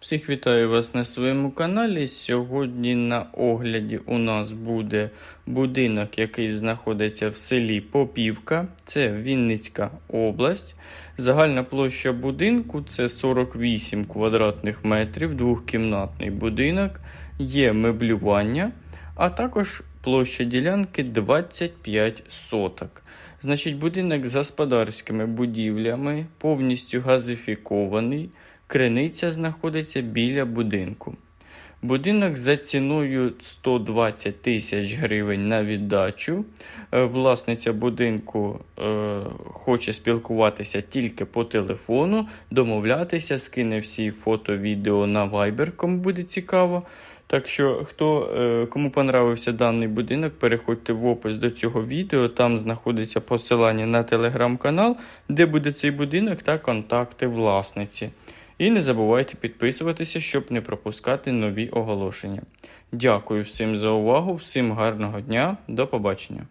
Всіх вітаю вас на своєму каналі. Сьогодні на огляді у нас буде будинок, який знаходиться в селі Попівка. Це Вінницька область. Загальна площа будинку це 48 квадратних метрів, двохкімнатний будинок, є меблювання, а також площа ділянки 25 соток. Значить, будинок з господарськими будівлями, повністю газифікований. Криниця знаходиться біля будинку. Будинок за ціною 120 тисяч гривень на віддачу. Е, Власниця будинку е, хоче спілкуватися тільки по телефону, домовлятися, скине всі фото, відео на Viber, кому буде цікаво. Так що, хто, е, кому понравився даний будинок, переходьте в опис до цього відео. Там знаходиться посилання на телеграм-канал, де буде цей будинок та контакти власниці. І не забувайте підписуватися, щоб не пропускати нові оголошення. Дякую всім за увагу, всім гарного дня, до побачення.